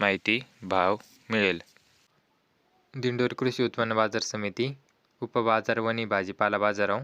माहिती भाव मिळेल. दिंडोर कृषी उत्पन्न बाजार समिती उपबाजार वणी भाजीपाला बाजाराव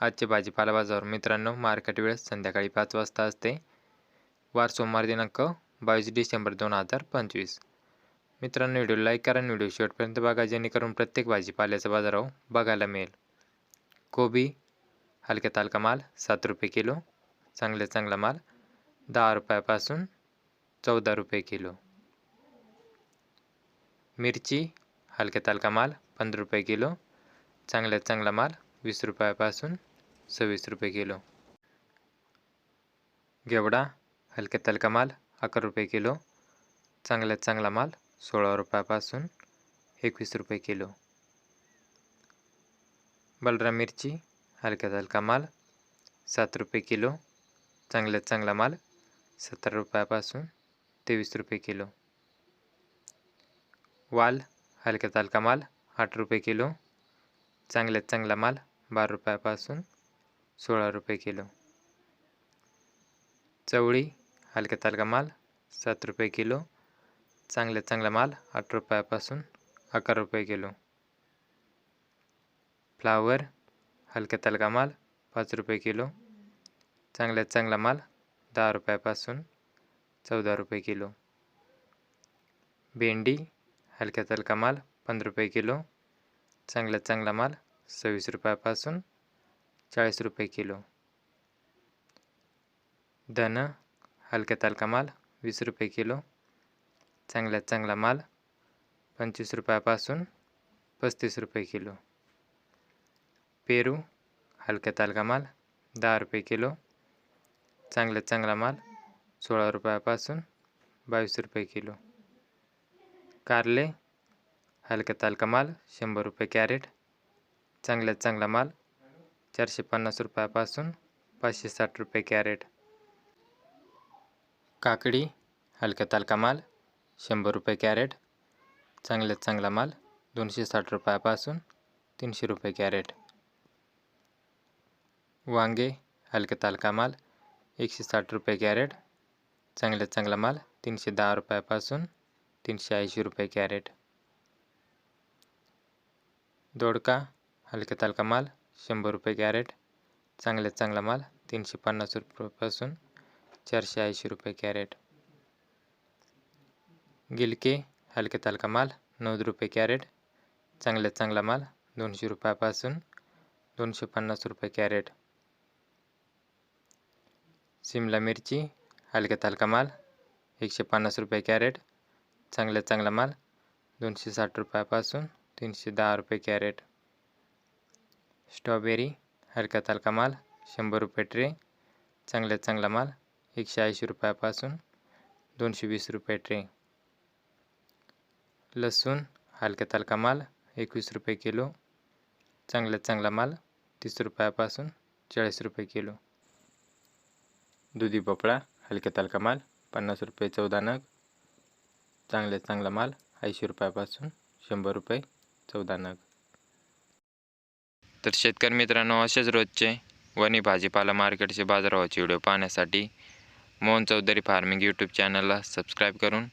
आजचे भाजीपाला बाजार. मित्रांनो मार्केट वेळ संध्याकाळी पाच वाजता असते. वार सोमवार दिनांक बावीस डिसेंबर दोन हजार पंचवीस. मित्रांनो व्हिडिओ लाईक करा आणि व्हिडिओ शेवटपर्यंत बघा जेणेकरून प्रत्येक भाजीपाल्याचा बाजाराव बघायला मिळेल. कोबी हलक्या तालका माल सात रुपये किलो चांगले चांगला माल दहा रुपयापासून चौदा रुपये किलो. मिरची हलक्या तालका माल पंधरा रुपये किलो. चांगल्यात चांगला माल वीस रुपयापासून सव्वीस रुपये किलो. गेवडा हलक्या तालका माल अकरा रुपये किलो. चांगल्यात चांगला माल सोळा रुपयापासून एकवीस रुपये किलो. बलरा मिरची हलक्यात हलका माल सात रुपये किलो. चांगल्यात चांगला माल सत्तर रुपयापासून तेवीस रुपये किलो. वाल हलक्यात हलका माल आठ रुपये किलो. चांगल्यात चांगला माल बारा रुपयापासून सोळा रुपये किलो. चवळी हलक्यात हलका माल सात रुपये किलो. चांगल्यात चांगला माल आठ रुपयापासून अकरा रुपये किलो. फ्लावर हलक्यात हलका माल पाच रुपये किलो. चांगल्यात चांगला माल दहा रुपयापासून चौदा रुपये किलो. भेंडी हलक्यात हलका माल पंधरा रुपये किलो. चांगल्यात चांगला माल सव्वीस रुपयापासून चाळीस रुपये किलो. धन हलक्यात हलका माल वीस रुपये किलो. चांगल्यात चांगला माल पंचवीस रुपयापासून पस्तीस रुपये किलो. पेरू हलक्यात हलका माल दहा रुपये किलो. चांगल्यात चांगला माल सोळा रुपयापासून बावीस रुपये किलो. कारले हलका तालका माल शंभर रुपये कॅरेट चांगल्यात चांगला माल चारशे पन्नास रुपयापासून पाचशे साठ रुपये कॅरेट. काकडी हलका तालका माल शंभर रुपये कॅरेट चांगल्यात चांगला माल दोनशे साठ रुपयापासून तीनशे रुपये कॅरेट. वांगे हलका तालका माल एकशे साठ रुपये कॅरेट चांगल्यात चांगला माल तीनशे दहा रुपयापासून तीनशे ऐंशी रुपये कॅरेट. दोडका हलका हलका माल शंभर रुपये कॅरेट. चांगल्यात चांगला माल तीनशे पन्नास रुपयापासून चारशे ऐंशी रुपये कॅरेट. गिलके हलका तालका माल नव्वद रुपये कॅरेट. चांगल्यात चांगला माल दोनशे रुपयापासून दोनशे पन्नास रुपये कॅरेट. सिमला मिरची हलक्यात हलका माल एकशे पन्नास रुपये कॅरेट चांगल्यात चांगला माल दोनशे साठ रुपयापासून तीनशे दहा रुपये कॅरेट. स्ट्रॉबेरी हलक्यात हलका माल शंभर रुपये ट्रे चांगल्यात चांगला माल एकशे ऐंशी रुपयापासून दोनशे वीस रुपये ट्रे. लसूण हलक्यात हलका माल एकवीस रुपये किलो चांगल्यात चांगला माल तीस रुपयापासून चाळीस रुपये किलो. दुधी भोपळा हलक्यात हलका माल पन्नास रुपये चौदा नग चांगल्यात चांगला माल ऐंशी रुपयापासून शंभर रुपये चौदा नग. तर शेतकरी मित्रांनो असेच रोजचे वणी भाजीपाला मार्केटचे बाजारभावाचे व्हिडिओ पाहण्यासाठी मोहन चौधरी फार्मिंग यूट्यूब चॅनलला सबस्क्राईब करून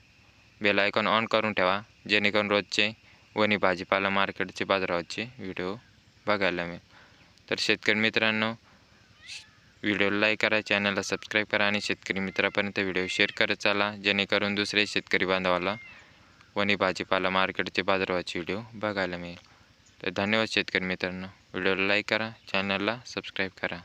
बेल आयकॉन ऑन करून ठेवा जेणेकरून रोजचे वणी भाजीपाला मार्केटचे बाजारभावाचे व्हिडिओ बघायला मिळेल. तर शेतकरी मित्रांनो व्हिडिओ लाईक करा चॅनलला सबस्क्राईब करा आणि शेतकरी मित्रापर्यंत व्हिडिओ शेअर करत चाला जेणेकरून दुसरे शेतकरी बांधवाला वणी भाजीपाला मार्केटचे बाजारवाचे व्हिडिओ बघायला मिळेल. तर धन्यवाद शेतकरी मित्रांनो. व्हिडिओला लाईक करा चॅनलला सबस्क्राईब करा.